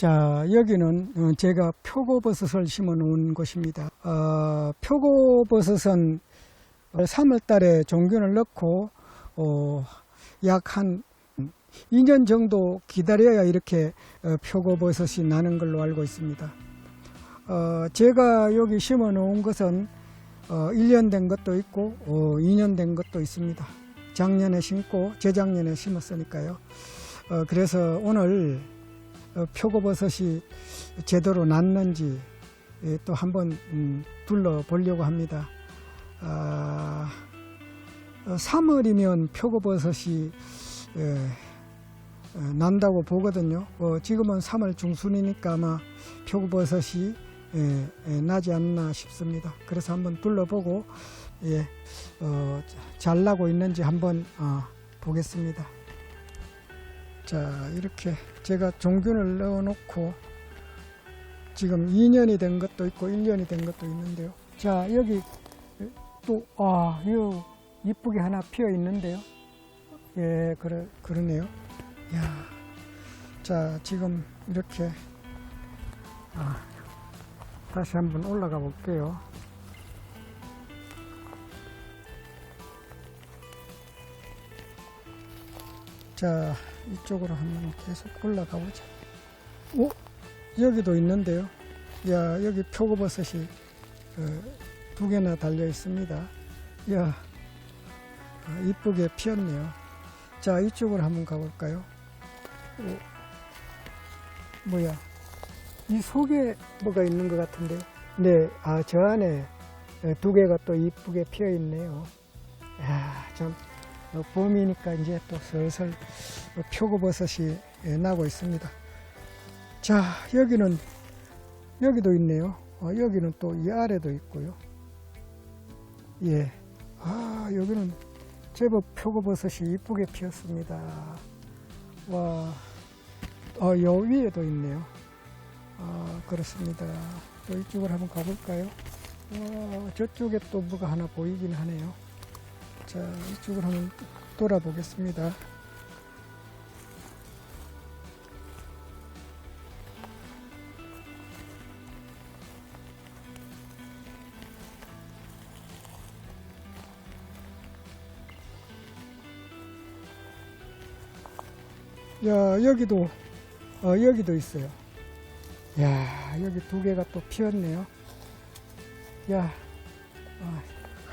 자, 여기는 어, 제가 표고버섯을 심어 놓은 곳입니다. 어, 표고버섯은 3월 달에 종균을 넣고, 어, 약한 2년 정도 기다려야 이렇게 어, 표고버섯이 나는 걸로 알고 있습니다. 어, 제가 여기 심어 놓은 것은 어, 1년 된 것도 있고, 어, 2년 된 것도 있습니다. 작년에 심고 재작년에 심었으니까요. 어, 그래서 오늘 어, 표고버섯이 제대로 났는지 예, 또 한번 음, 둘러보려고 합니다. 아, 어, 3월이면 표고버섯이 예, 어, 난다고 보거든요. 어, 지금은 3월 중순이니까 아마 표고버섯이 예, 예, 나지 않나 싶습니다. 그래서 한번 둘러보고 예, 어, 잘 나고 있는지 한번 어, 보겠습니다. 자 이렇게 제가 종균을 넣어 놓고 지금 2년이 된 것도 있고 1년이 된 것도 있는데요. 자 여기 또아 이쁘게 하나 피어 있는데요. 예 그래 그러네요. 야, 자 지금 이렇게 아, 다시 한번 올라가 볼게요. 자, 이쪽으로 한번 계속 올라가 보자. 오, 여기도 있는데요. 야, 여기 표고버섯이 어, 두 개나 달려 있습니다. 야, 아, 이쁘게 피었네요. 자, 이쪽으로 한번 가볼까요? 오, 뭐야? 이 속에 뭐가 있는 것 같은데요? 네, 아, 저 안에 에, 두 개가 또 이쁘게 피어 있네요. 야, 참, 어, 봄이니까 이제 또 슬슬 어, 표고버섯이 예, 나고 있습니다. 자, 여기는, 여기도 있네요. 어, 여기는 또 이 아래도 있고요. 예. 아, 여기는 제법 표고버섯이 이쁘게 피었습니다. 와, 어, 요 위에도 있네요. 아, 그렇습니다. 또 이쪽으로 한번 가볼까요? 와, 저쪽에 또 뭐가 하나 보이긴 하네요. 자, 이쪽으로 한번 돌아보겠습니다. 야, 여기도, 어, 여기도 있어요. 야, 여기 두 개가 또 피었네요. 야, 아,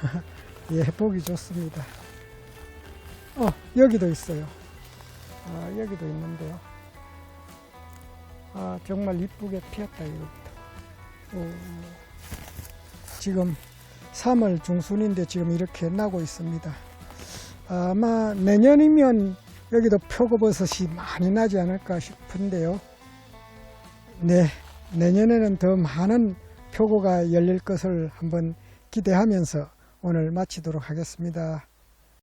예, 보기 좋습니다. 어, 여기도 있어요. 아, 여기도 있는데요. 아, 정말 이쁘게 피었다, 이거부터. 오, 지금 3월 중순인데 지금 이렇게 나고 있습니다. 아마 내년이면 여기도 표고버섯이 많이 나지 않을까 싶은데요. 네, 내년에는 더 많은 표고가 열릴 것을 한번 기대하면서 오늘 마치도록 하겠습니다.